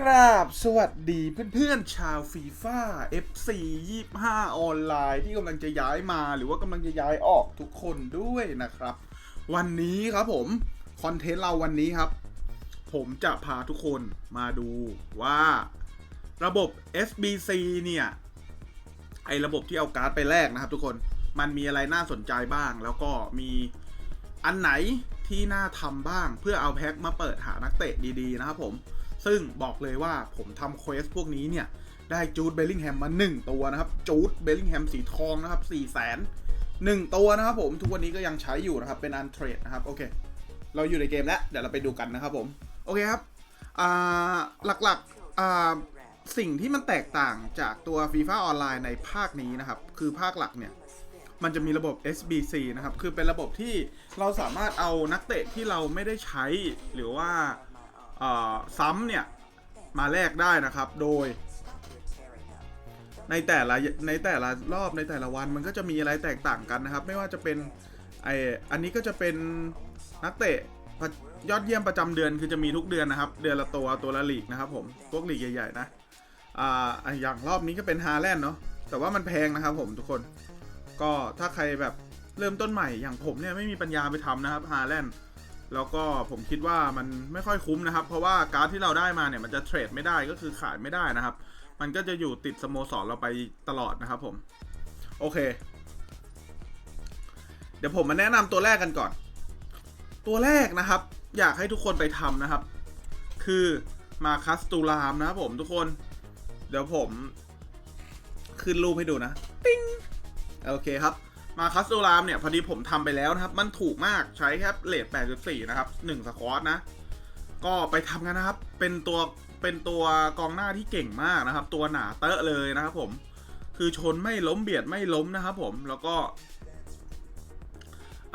กราบสวัสดีเพื่อนๆชาวฟีฟ่า FC 25 ออนไลน์ที่กำลังจะย้ายมาหรือว่ากำลังจะย้ายออกทุกคนด้วยนะครับ วันนี้ครับผม คอนเทนต์เราวันนี้ครับ ผมจะพาทุกคนมาดูว่าระบบ SBC เนี่ย ไอระบบที่เอาการ์ดไปแลกนะครับทุกคนมันมีอะไรน่าสนใจบ้าง แล้วก็มีอันไหนที่น่าทำบ้าง เพื่อเอาแพ็คมาเปิดหานักเตะดีๆนะครับผม ซึ่งบอกเลยว่าผมทำเควสพวกนี้เนี่ย ได้จูดเบลลิงแฮมมา 1 ตัวนะครับ จูดเบลลิงแฮมสีทองนะครับ4 0 0 0 0 1 ตัวนะครับผม ทุกวันนี้ก็ยังใช้อยู่นะครับ เป็นอันเทรดนะครับ โอเค เราอยู่ในเกมแล้ว เดี๋ยวเราไปดูกันนะครับผม โอเคครับ อ่า หลักๆ อ่า สิ่งที่มันแตกต่างจากตัว FIFA ออนไลน์ในภาคนี้นะครับ คือภาคหลักเนี่ยมันจะมีระบบ SBC นะครับ คือเป็นระบบที่เราสามารถเอานักเตะที่เราไม่ได้ใช้หรือว่า ซ้ำเนี่ย มาแลกได้นะครับ โดย ในแต่ละในแต่ละรอบในแต่ละวันมันก็จะมีอะไรแตกต่างกันนะครับ ไม่ว่าจะเป็นไออันนี้ก็จะเป็นนักเตะยอดเยี่ยมประจำเดือนคือจะมีทุกเดือนนะครับ เดือนละตัวตัวละลีกนะครับผมพวกลีกใหญ่ๆนะอ่าอย่างรอบนี้ก็เป็นฮาแลนด์เนาะแต่ว่ามันแพงนะครับผมทุกคน ก็ถ้าใครแบบเริ่มต้นใหม่อย่างผมเนี่ยไม่มีปัญญาไปทำนะครับฮาแลนด์ แล้วก็ผมคิดว่ามันไม่ค่อยคุ้มนะครับ เพราะว่าการ์ดที่เราได้มาเนี่ยมันจะเทรดไม่ได้ก็คือขายไม่ได้นะครับ มันก็จะอยู่ติดสโมสรเราไปตลอดนะครับผมโอเค เดี๋ยวผมมาแนะนำตัวแรกกันก่อน ตัวแรกนะครับ อยากให้ทุกคนไปทำนะครับ คือมาคัสตูรามนะครับผมทุกคน เดี๋ยวผมขึ้นรูปให้ดูนะ ติ้งโอเคครับ มาคัสตูรามเนี่ย พอดีผมทำไปแล้วนะครับ มันถูกมากใช้แค่เลท8.4 นะครับ 1 สควอตนะ ก็ไปทำกันนะครับ เป็นตัวเป็นตัวกองหน้าที่เก่งมากนะครับ ตัวหนาเตอะเลยนะครับผม คือชนไม่ล้มเบียดไม่ล้มนะครับผมแล้วก็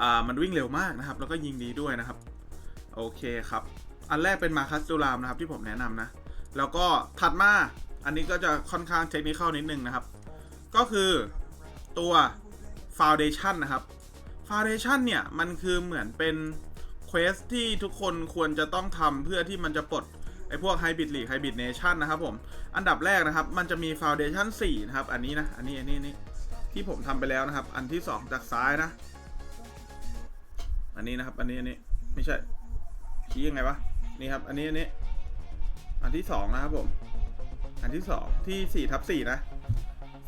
อ่ามันวิ่งเร็วมากนะครับ แล้วก็ยิงดีด้วยนะครับ โอเคครับ อันแรกเป็นมาคัสตูรามนะครับที่ผมแนะนำนะ แล้วก็ถัดมาอันนี้ก็จะค่อนข้างเทคนิคนิดนึงนะครับ ก็คือตัว Foundation นะครับ Foundation เนี่ยมันคือเหมือนเป็นเควสที่ทุกคนควรจะต้องทำเพื่อที่มันจะปลดไอพวก Hybrid League Hybrid Nation นะครับผม อันดับแรกนะครับ มันจะมี Foundation 4นะครับ อันนี้นะ อันนี้ อันนี้อันนี้ที่ผมทำไปแล้วนะครับ อันที่2จากซ้ายนะ อันนี้นะครับ อันนี้ อันนี้ ไม่ใช่ ชี้ยังไงวะ นี่ครับ อันนี้ อันนี้ อันที่2นะครับผม อันที่2ที่4ทับ4นะ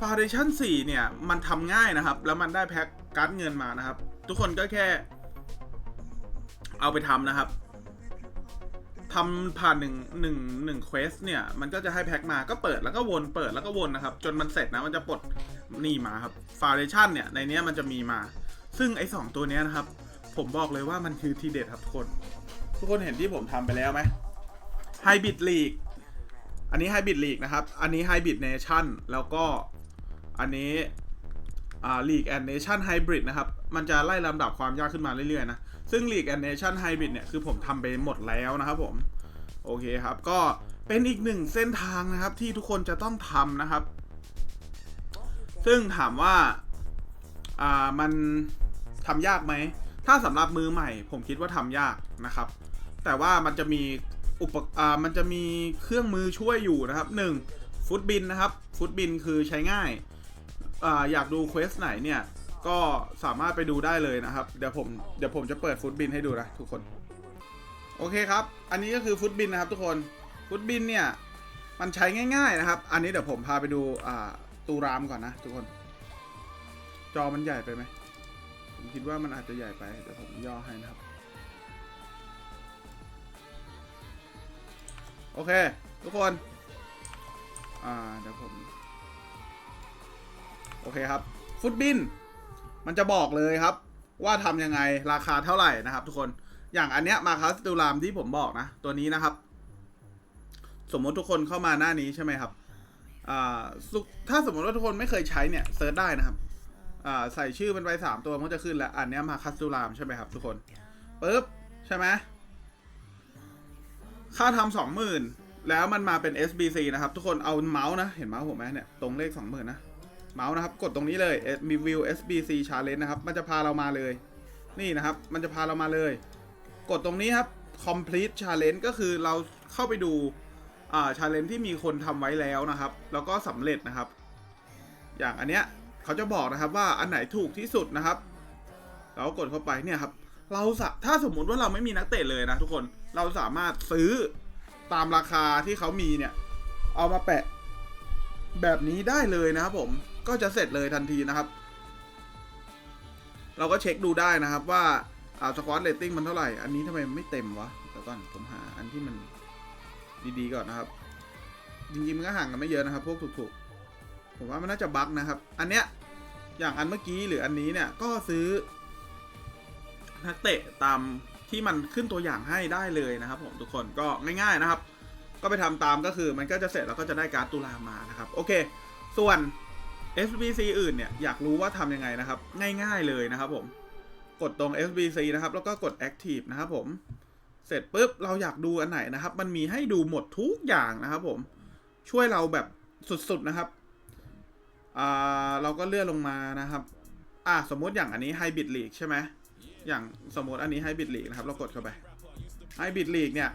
Foundation 4เนี่ย มันทำง่ายนะครับ แล้วมันได้แพ็คการ์ดเงินมานะครับ ทุกคนก็แค่ เอาไปทำนะครับทำผ่านหนึ่งหนึ่งหนึ่งเควสเนี่ย มันก็จะให้แพ็คมาก็เปิดแล้วก็วนเปิดแล้วก็วนนะครับ จนมันเสร็จนะมันจะปลดนี่มาครับ Foundation เนี่ย ในนี้มันจะมีมา ซึ่งไอ้สองตัวเนี้ยนะครับ ผมบอกเลยว่ามันคือทีเด็ดครับทุกคน ทุกคนเห็นที่ผมทำไปแล้วไหม Hybrid League อันนี้ Hybrid League นะครับ อันนี้ Hybrid Nation แล้วก็ อันนี้อ่า League and Nation Hybrid นะครับ มันจะไล่ลำดับความยากขึ้นมาเรื่อยๆนะ ซึ่ง League and Nation Hybrid เนี่ย คือผมทำไปหมดแล้วนะครับผม โอเคครับ ก็เป็นอีกหนึ่งเส้นทางนะครับที่ทุกคนจะต้องทำนะครับ ซึ่งถามว่า อ่า มันทำยากไหม ถ้าสำหรับมือใหม่ ผมคิดว่าทำยากนะครับ แต่ว่ามันจะมีอุปอ่า มันจะมีเครื่องมือช่วยอยู่นะครับหนึ่งฟุตบินนะครับ ฟุตบินคือใช้ง่าย อยากดูเควสไหนเนี่ย ก็สามารถไปดูได้เลยนะครับ เดี๋ยวผมเดี๋ยวผมจะเปิดฟุตบินให้ดูนะทุกคน โอเคครับ อันนี้ก็คือฟุตบินนะครับทุกคน ฟุตบินเนี่ย มันใช้ง่ายๆนะครับ อันนี้เดี๋ยวผมพาไปดูตูรามก่อนนะทุกคน จอมันใหญ่ไปไหมผมคิดว่ามันอาจจะใหญ่ไป เดี๋ยวผมย่อให้นะครับ โอเค ทุกคน อ่าเดี๋ยวผม โอเคครับ ฟุตบิน มันจะบอกเลยครับ ว่าทำยังไงราคาเท่าไหร่นะครับ ทุกคนอย่างอันเนี้ยมาคัสตูรามที่ผมบอกนะ ตัวนี้นะครับ สมมติทุกคนเข้ามาหน้านี้ใช่ไหมครับอ่าสุถ้าสมมติว่าทุกคนไม่เคยใช้เนี่ยเซิร์ชได้นะครับอ่าใส่ชื่อมันไปสามตัวมันจะขึ้นแล้ว อันเนี้ยมาคัสตูรามใช่ไหมครับ ทุกคนปึ๊บใช่ไหมค่าทำสองหมื่นแล้วมันมาเป็น SBC นะครับ ทุกคนเอาเมาส์นะ เห็นเมาส์ผมไหมเนี่ย ตรงเลขสองหมื่นนะ เมาส์นะครับ กดตรงนี้เลยมีวิว SBC Challenge นะครับ มันจะพาเรามาเลย นี่นะครับ มันจะพาเรามาเลย กดตรงนี้ครับ Complete Challenge ก็คือเราเข้าไปดูอ่าชาเลนที่มีคนทำไว้แล้วนะครับ แล้วก็สำเร็จนะครับ อย่างอันเนี้ยเขาจะบอกนะครับว่าอันไหนถูกที่สุดนะครับ เรากดเข้าไปเนี่ยครับเราสะถ้าสมมุติว่าเราไม่มีนักเตะเลยนะทุกคนเราสามารถซื้อตามราคาที่เขามีเนี่ย เอามาแปะแบบนี้ได้เลยนะครับผม ก็จะเสร็จเลยทันทีนะครับ เราก็เช็คดูได้นะครับว่าอ่าสควอตเรตติ้งมันเท่าไหร่ อันนี้ทำไมไม่เต็มวะเดี๋ยวก่อนผมหาอันที่มันดีๆก่อนนะครับ จริงๆมันก็ห่างกันไม่เยอะนะครับ พวกถูกๆ ผมว่ามันน่าจะบั๊กนะครับ อันเนี้ยอย่างอันเมื่อกี้หรืออันนี้เนี่ยก็ซื้อนักเตะตามที่มันขึ้นตัวอย่างให้ได้เลยนะครับ ผมทุกคนก็ง่าย ๆนะครับ ก็ไปทำตามก็คือมันก็จะเสร็จแล้วก็จะได้การ์ดตุลามานะครับ โอเค ส่วน SBC อื่นเนี่ยอยากรู้ว่าทำยังไงนะครับ ง่ายๆเลยนะครับผมกดตรง SBC นะครับ แล้วก็กด Active นะครับผม เสร็จปุ๊บ เราอยากดูอันไหนนะครับ มันมีให้ดูหมดทุกอย่างนะครับผม ช่วยเราแบบสุดๆนะครับ อ่า เราก็เลื่อนลงมานะครับ อะสมมติอย่างอันนี้ Hybrid League ใช่ไหม อย่างสมมติอันนี้ให้บิดลีกนะครับ เรากดเข้าไปให้บิดลีกเนี่ย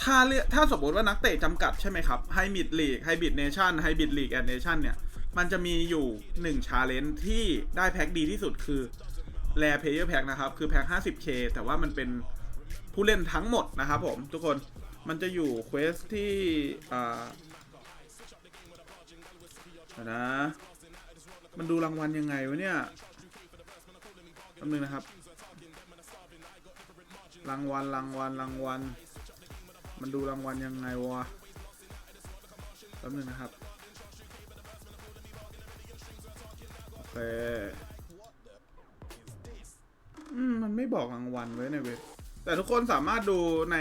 ถ้าเลือกถ้าสมมติว่านักเตะจำกัดใช่ไหมครับให้บิดลีกให้บิดเนชั่นให้บิดลีกแอนเนชั่นเนี่ย มันจะมีอยู่1ชาเลนจ์ที่ได้แพ็คดีที่สุดคือแ r เพเยอร์แพ็คนะครับ คือแพ็ค 50k แต่ว่ามันเป็นผู้เล่นทั้งหมดนะครับผม ทุกคนมันจะอยู่เควสที่อ่านะ มันดูรางวัลยังไงวะเนี่ยแป๊บนึงนะครับ รางวัลรางวัลรางวัล มันดูรางวัลยังไงวะแป๊บนึงนะครับ โอเค อืม มันไม่บอกรางวัลไว้ในเว็บ แต่ทุกคนสามารถดูใน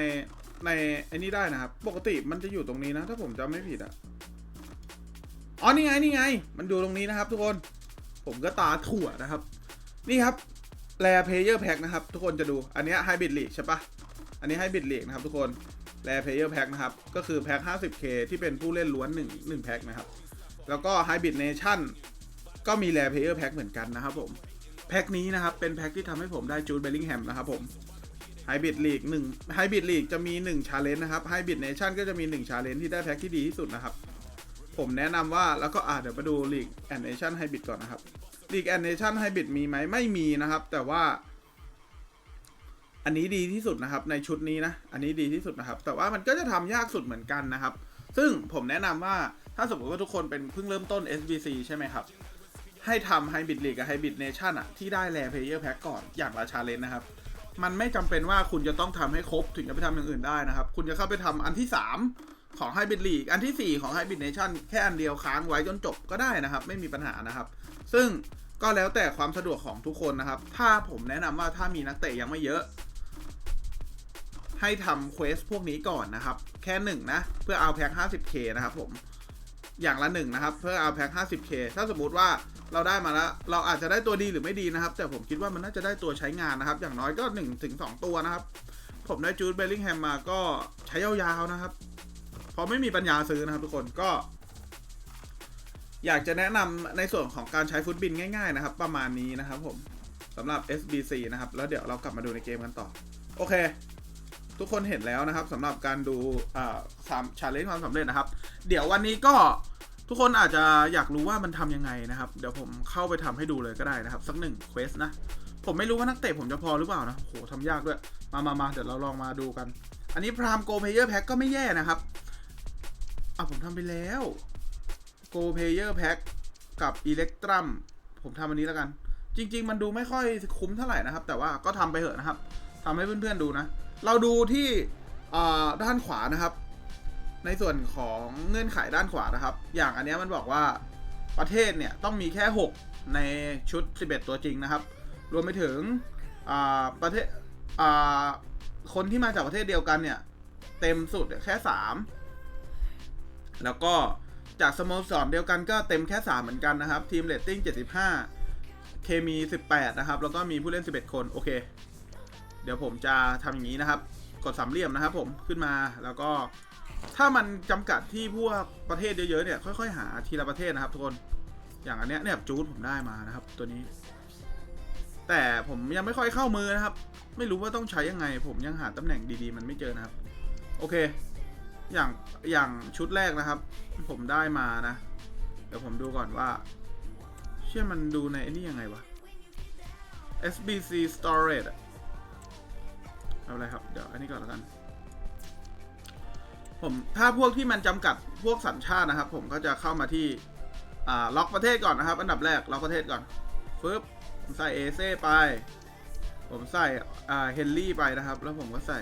ในไอ้นี่ได้นะครับ ปกติมันจะอยู่ตรงนี้นะ ถ้าผมจำไม่ผิดอะอ๋อ นี่ไง นี่ไง มันดูตรงนี้นะครับ ทุกคน ผมก็ตาถั่วนะครับ นี่ครับแ r เพเยอร์แพ็กนะครับ ทุกคนจะดู อันนี้ไฮบิดลีกใช่ปะอันนี้ไฮบิดลีกนะครับทุกคน แ r เพเยอร์แพ็นะครับ ก็คือแพ็ค 50k ที่เป็นผู้เล่นล้วน1 1แพ็คนะครับ แล้วก็ไฮบิดเนชั่นก็มีแ r เพเยอร์แพ็เหมือนกันนะครับผม แพ็คนี้นะครับ เป็นแพ็คที่ทำให้ผมได้จูดเบลลิงแฮมนะครับผมไฮบิดลีก1ไฮบิดลีกจะมี1ชาเลนจ์นะครับไฮบิดเนชั่นก็จะมี1ชาเลนจ์ที่ได้แพ็คที่ดีที่สุดนะครับ ผมแนะนำว่าแล้วก็อ่าเดี๋ยวมาดูลีกแอนเนชั่นไฮบิดก่อนนะครับลีกแอนเนชั่นไฮบริดมีไหมไม่มีนะครับ แต่ว่า อันนี้ดีที่สุดนะครับ ในชุดนี้นะ อันนี้ดีที่สุดนะครับ แต่ว่ามันก็จะทำยากสุดเหมือนกันนะครับ ซึ่งผมแนะนำว่าถ้าสมมติว่าทุกคนเป็นเพิ่งเริ่มต้น SBC ใช่ไหมครับ ให้ทำไฮบริดลีกกับไฮบริดเนชั่นอะที่ได้แลเพเยอร์แพ็กก่อนอย่างละชาเลนจ์นะครับ มันไม่จำเป็นว่าคุณจะต้องทำให้ครบถึงจะไปทำอย่างอื่นได้นะครับ คุณจะเข้าไปทำอันที่ 3 ของไฮบริดลีกอันทีสี่4 ของไฮบริดเนชั่นแค่อันเดียวค้างไว้จนจบก็ได้นะครับ ไม่มีปัญหานะครับ ซึ่งก็แล้วแต่ความสะดวกของทุกคนนะครับ ถ้าผมแนะนำว่าถ้ามีนักเตะยังไม่เยอะ ให้ทำเควสพวกนี้ก่อนนะครับ แค่หนึ่งนะ เพื่อเอาแพ็ค 50k นะครับผม อย่างละหนึ่งนะครับ เพื่อเอาแพ็ค 50k ถ้าสมมุติว่าเราได้มาแล้ว เราอาจจะได้ตัวดีหรือไม่ดีนะครับ แต่ผมคิดว่ามันน่าจะได้ตัวใช้งานนะครับ อย่างน้อยก็1ถึง2ตัวนะครับ ผมได้จูดเบลลิงแฮมมาก็ใช้ยาวๆนะครับเพราะไม่มีปัญญาซื้อนะครับทุกคนก็ อยากจะแนะนำในส่วนของการใช้ฟุตบินง่าย ๆ นะครับ ประมาณนี้นะครับผมสำหรับ SBC นะครับ แล้วเดี๋ยวเรากลับมาดูในเกมกันต่อ โอเค ทุกคนเห็นแล้วนะครับสำหรับการดูสามชาเลนจ์ความสำเร็จนะครับ เดี๋ยววันนี้ก็ทุกคนอาจจะอยากรู้ว่ามันทำยังไงนะครับ เดี๋ยวผมเข้าไปทำให้ดูเลยก็ได้นะครับ สักหนึ่งเควสนะ ผมไม่รู้ว่านักเตะผมจะพอหรือเปล่านะโหทำยากด้วย มามามาเดี๋ยวเราลองมาดูกัน อันนี้พรามโกเพเยอร์แพ็ก็ไม่แย่นะครับอะผมทำไปแล้ว Go Player Pack กับ Electrum ผมทำอันนี้แล้วกัน จริง ๆ มันดูไม่ค่อยคุ้มเท่าไหร่นะครับ แต่ว่าก็ทำไปเถอะนะครับทำให้เพื่อนๆดูนะ เราดูที่ด้านขวานะครับ ในส่วนของเงื่อนไขด้านขวานะครับ อย่างอันเนี้ยมันบอกว่าประเทศเนี่ยต้องมีแค่ 6 ในชุด 11 ตัวจริงนะครับ รวมไปถึงประเทศคนที่มาจากประเทศเดียวกันเนี่ย เต็มสุดแค่ 3 แล้วก็จากสโมสรเดียวกันก็เต็มแค่ 3 เหมือนกันนะครับ ทีมเรตติ้ง 75 เคมี 18 นะครับ แล้วก็มีผู้เล่น 11 คน โอเค เดี๋ยวผมจะทำอย่างนี้นะครับ กดสามเหลี่ยมนะครับผมขึ้นมาแล้วก็ถ้ามันจำกัดที่พวกประเทศเยอะๆเนี่ยค่อยๆหาทีละประเทศนะครับทุกคนอย่างอันเนี้ยเนี่ยจูดผมได้มานะครับ ตัวนี้ แต่ผมยังไม่ค่อยเข้ามือนะครับ ไม่รู้ว่าต้องใช้ยังไง ผมยังหาตำแหน่งดีๆ มันไม่เจอนะครับ โอเค อย่างอย่างชุดแรกนะครับ ผมได้มานะ เดี๋ยวผมดูก่อนว่า เชื่อมันดูในนี่ยังไงวะ SBC storage อะเอาอะไรครับ เดี๋ยวอันนี้ก่อนแล้วกัน ผมถ้าพวกที่มันจำกัดพวกสัญชาตินะครับ ผมก็จะเข้ามาที่อ่าล็อกประเทศก่อนนะครับ อันดับแรกล็อกประเทศก่อนฟึบผมใส่เอเซ่ไป ผมใส่อ่าเฮนรี่ไปนะครับ แล้วผมก็ใส่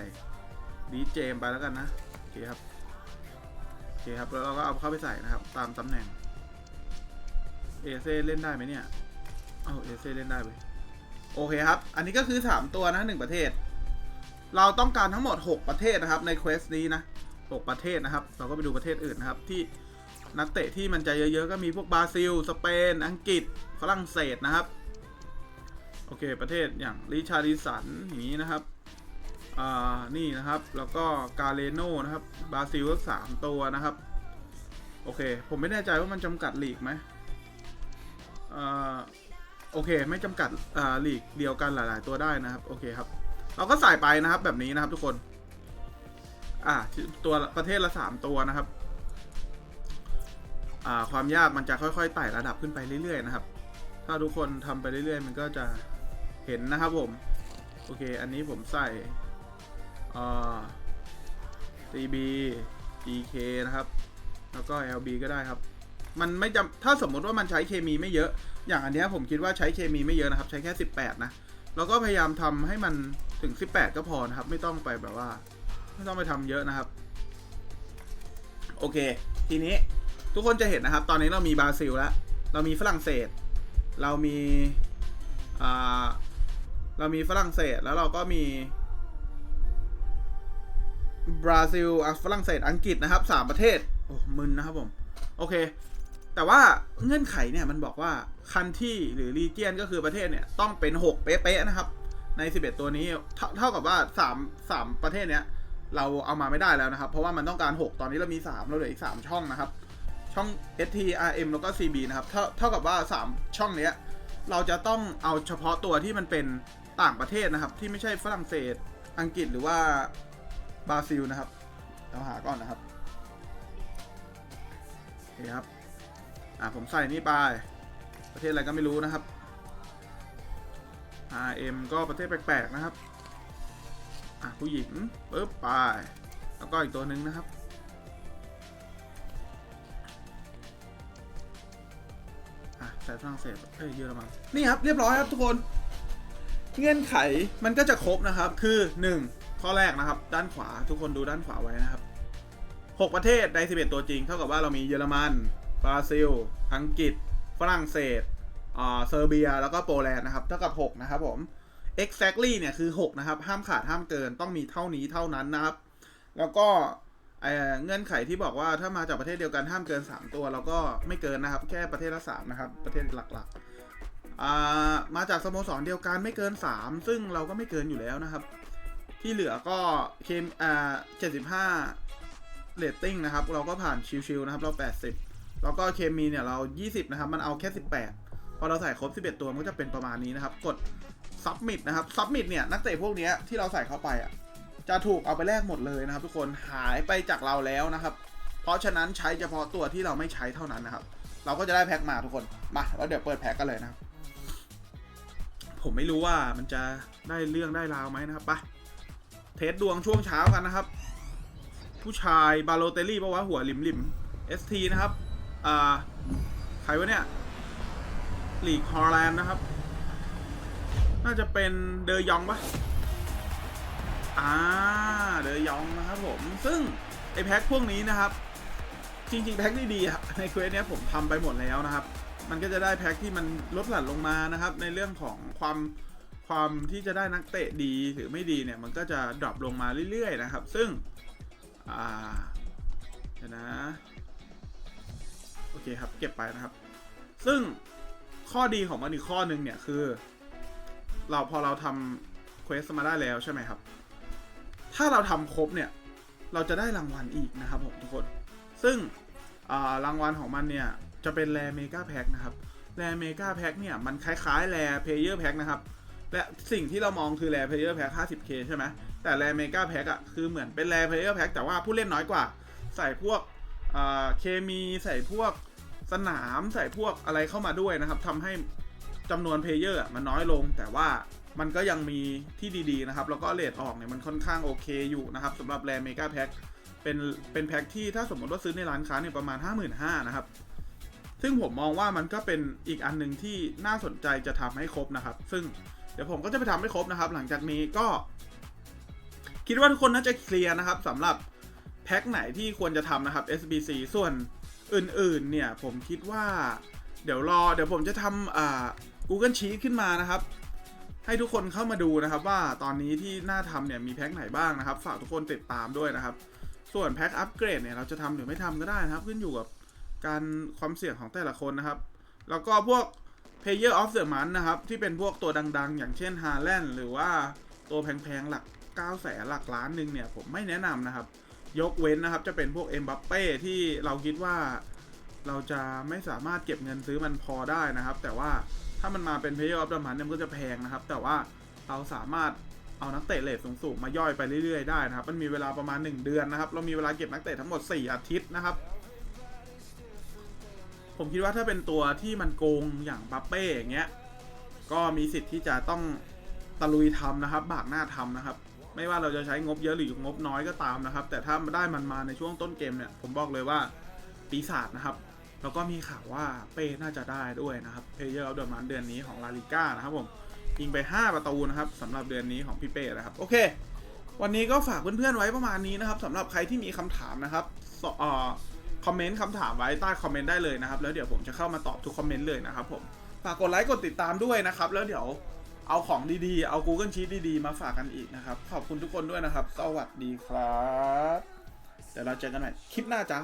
ดีเจมไปแล้วกันนะโอเคครับโอเคครับแล้วเราก็เอาเข้าไปใส่นะครับ ตามตำแหน่งเอเซ่เล่นได้ไหมเนี่ย เอาเอเซ่เล่นได้ไปโอเคครับ อันนี้ก็คือ 3 ตัวนะหนึ่งประเทศ เราต้องการทั้งหมด 6 ประเทศนะครับในเควสนี้นะ 6 ประเทศนะครับ เราก็ไปดูประเทศอื่นนะครับ ที่นักเตะที่มันจะเยอะๆ ก็มีพวกบราซิล สเปน อังกฤษ ฝรั่งเศสนะครับ โอเค ประเทศอย่างริชาร์ดิสันอย่างนี้นะครับ อ่า นี่นะครับ แล้วก็กาเลโนนะครับ บราซิลก็สามตัวนะครับ โอเค ผมไม่แน่ใจว่ามันจำกัดลีกไหมอ่า โอเค ไม่จำกัดอ่าลีกเดียวกันหลาย ๆ ตัวได้นะครับ โอเคครับ เราก็ใส่ไปนะครับแบบนี้นะครับทุกคน อ่าตัวประเทศละสามตัวนะครับ อ่าความยากมันจะค่อยๆไต่ระดับขึ้นไปเรื่อยๆนะครับ ถ้าทุกคนทำไปเรื่อยๆ มันก็จะเห็นนะครับผม โอเค อันนี้ผมใส่อ่า CB GK นะครับ แล้วก็ LB ก็ได้ครับ มันไม่จำถ้าสมมติว่ามันใช้เคมีไม่เยอะ อย่างอันนี้ผมคิดว่าใช้เคมีไม่เยอะนะครับ ใช้แค่ 18 นะ แล้วก็พยายามทำให้มัน ถึง 18 ก็พอนะครับ ไม่ต้องไปแบบว่า ไม่ต้องไปทำเยอะนะครับ โอเค ทีนี้ทุกคนจะเห็นนะครับ ตอนนี้เรามีบราซิลแล้วเรามีฝรั่งเศส เรามีอ่าเรามีฝรั่งเศสแล้วเราก็มีบราซิลฝรั่งเศสอังกฤษนะครับสามประเทศโอ้มึนนะครับผม โอเค แต่ว่าเงื่อนไขเนี่ยมันบอกว่าคันที่หรือรีเจียนก็คือประเทศเนี่ย ต้องเป็น 6 เป๊ะๆนะครับ ใน 11 ตัวนี้เท่าเท่ากับว่า3 3ประเทศเนี้ย เราเอามาไม่ได้แล้วนะครับ เพราะว่ามันต้องการ 6 ตอนนี้เรามี 3 เราเหลืออีก 3 ช่องนะครับ ช่อง ST RM แล้วก็ CB นะครับ เท่าเท่ากับว่า 3 ช่องเนี้ย เราจะต้องเอาเฉพาะตัวที่มันเป็นต่างประเทศนะครับ ที่ไม่ใช่ฝรั่งเศส อังกฤษหรือว่าบราซิลนะครับ เราหาก่อนนะครับโอเคครับ อ่าผมใส่นี่ไป ประเทศอะไรก็ไม่รู้นะครับ RM ก็ประเทศแปลกๆนะครับ อะผู้หญิงปึ๊บไป แล้วก็อีกตัวหนึ่งนะครับ อะใส่ฝรั่งเศสเอ้ยเยอรมัน นี่ครับ เรียบร้อยครับทุกคน เงื่อนไขมันก็จะครบนะครับ คือ 1 ข้อแรกนะครับ ด้านขวาทุกคนดูด้านขวาไว้นะครับ 6 ประเทศใน11 ตัวจริง เท่ากับว่าเรามีเยอรมัน บราซิล อังกฤษ ฝรั่งเศส เซอร์เบียแล้วก็โปแลนด์นะครับเท่ากับ 6 นะครับผม exactly เนี่ยคือ 6 นะครับ ห้ามขาดห้ามเกินต้องมีเท่านี้เท่านั้นนะครับ แล้วก็เงื่อนไขที่บอกว่าถ้ามาจากประเทศเดียวกันห้ามเกิน 3 ตัวเราก็ไม่เกินนะครับ แค่ประเทศละ3นะครับ ประเทศหลักๆมาจากสโมสรเดียวกันไม่เกิน 3 ซึ่งเราก็ไม่เกินอยู่แล้วนะครับ ที่เหลือก็เคมอ่า75เรตติ้งนะครับ เราก็ผ่านชิวๆนะครับ เรา 80 แล้วก็เคมีเนี่ยเรา 20 นะครับ มันเอาแค่ 18 พอเราใส่ครบ 11 ตัวมันก็จะเป็นประมาณนี้นะครับ กด submit นะครับ submit เนี่ยนักเตะพวกนี้ที่เราใส่เข้าไปอะจะถูกเอาไปแลกหมดเลยนะครับ ทุกคนหายไปจากเราแล้วนะครับ เพราะฉะนั้นใช้เฉพาะตัวที่เราไม่ใช้เท่านั้นนะครับ เราก็จะได้แพ็คมาทุกคนมาแล้วเดี๋ยวเปิดแพ็คกันเลยนะครับ ผมไม่รู้ว่ามันจะได้เรื่องได้ราวไหมนะครับปะเทสดวงช่วงเช้ากันนะครับ ผู้ชายบาโลเตลลี่ปะวะหัวหลิมหลิม ST นะครับอ่าใครวะเนี่ย ลีกฮอลแลนด์นะครับ น่าจะเป็นเดยองปะอ่าเดยองนะครับผม ซึ่งไอแพ็คพวกนี้นะครับ จริง ๆ แพ็คดีๆอะในเควสเนี้ยผมทำไปหมดแล้วนะครับ มันก็จะได้แพ็คที่มันลดหลั่นลงมานะครับ ในเรื่องของความความที่จะได้นักเตะดีหรือไม่ดีเนี่ย มันก็จะดรอปลงมาเรื่อยๆนะครับ ซึ่งอ่าเดี๋ยวนะ โอเคครับ เก็บไปนะครับ ซึ่ง ข้อดีของมันอีกข้อหนึ่งเนี่ยคือ เราพอเราทำเควสมาได้แล้วใช่ไหมครับ ถ้าเราทำครบเนี่ย เราจะได้รางวัลอีกนะครับผมทุกคน ซึ่งรางวัลของมันเนี่ย จะเป็นแรเมกาแพ็คนะครับแรเมกาแพ็คเนี่ย มันคล้ายๆแรเพเยอร์แพ็คนะครับ และสิ่งที่เรามองคือแรเพเยอร์แพ็ค 50k ใช่ไหมแต่แรเมกาแพ็คอะคือเหมือนเป็นแรเพเยอร์แพ็คแต่ว่าผู้เล่นน้อยกว่า ใส่พวกเคมีใส่พวก สนามใส่พวกอะไรเข้ามาด้วยนะครับทำให้จำนวนเพลเยอร์มันน้อยลง แต่ว่ามันก็ยังมีที่ดีๆนะครับ แล้วก็เลทออกเนี่ยมันค่อนข้างโอเคอยู่นะครับสำหรับแรเมกาแพ็คเป็นเป็นแพ็คที่ถ้าสมมติว่าซื้อในร้านค้าเนี่ยประมาณ 55,000นะครับ ซึ่งผมมองว่ามันก็เป็นอีกอันหนึ่งที่น่าสนใจจะทำให้ครบนะครับ ซึ่งเดี๋ยวผมก็จะไปทำให้ครบนะครับ หลังจากนี้ก็ คิดว่าทุกคนน่าจะเคลียร์นะครับสำหรับแพ็คไหนที่ควรจะทำนะครับ SBC ส่วน อื่นๆ เนี่ย ผมคิดว่า เดี๋ยวรอ เดี๋ยวผมจะทำอ่า Google Sheet ขึ้นมานะครับ ให้ทุกคนเข้ามาดูนะครับว่าตอนนี้ที่น่าทำเนี่ยมีแพ็คไหนบ้างนะครับ ฝากทุกคนติดตามด้วยนะครับ ส่วนแพ็คอัปเกรดเนี่ยเราจะทำหรือไม่ทำก็ได้นะครับ ขึ้นอยู่กับการความเสี่ยงของแต่ละคนนะครับ แล้วก็พวก Player of the Month นะครับ ที่เป็นพวกตัวดัง ๆ อย่างเช่น h a แลนหรือว่าตัวแพงๆหลัก9แสนหลักล้านหนึ่งเนี่ยผมไม่แนะนำนะครับ ยกเว้นนะครับ จะเป็นพวกเอ็มบัปเป้ที่เราคิดว่าเราจะไม่สามารถเก็บเงินซื้อมันพอได้นะครับ แต่ว่าถ้ามันมาเป็น Player of the Month เนี่ยมันก็จะแพงนะครับ แต่ว่าเราสามารถเอานักเตะเลทสูงๆมาย่อยไปเรื่อยๆได้นะครับ มันมีเวลาประมาณ 1 เดือนนะครับ เรามีเวลาเก็บนักเตะทั้งหมด 4 อาทิตย์นะครับ ผมคิดว่าถ้าเป็นตัวที่มันโกงอย่างบัปเป้อย่างเงี้ย ก็มีสิทธิ์ที่จะต้องตะลุยทำนะครับ บากหน้าทำนะครับ ไม่ว่าเราจะใช้งบเยอะหรืองบน้อยก็ตามนะครับ แต่ถ้าได้มันมาในช่วงต้นเกมเนี่ยผมบอกเลยว่าปีศาจนะครับ แล้วก็มีข่าวว่าเป้น่าจะได้ด้วยนะครับเพเยอร์เอาเดอร์มันเดือนนี้ของลาลิก้านะครับผมยิงไป 5 ประตูนะครับสำหรับเดือนนี้ของพี่เป้นะครับโอเค วันนี้ก็ฝากเพื่อนๆไว้ประมาณนี้นะครับสำหรับใครที่มีคำถามนะครับออคอมเมนต์คำถามไว้ใต้คอมเมนต์ได้เลยนะครับแล้วเดี๋ยวผมจะเข้ามาตอบทุกคอมเมนต์เลยนะครับผมฝากกดไลค์กดติดตามด้วยนะครับแล้วเดี๋ยว เอาของดีๆ เอา Google Sheet ดีๆ มาฝากกันอีกนะครับ ขอบคุณทุกคนด้วยนะครับ สวัสดีครับ เดี๋ยวเราเจอกันใหม่คลิปหน้าจ้า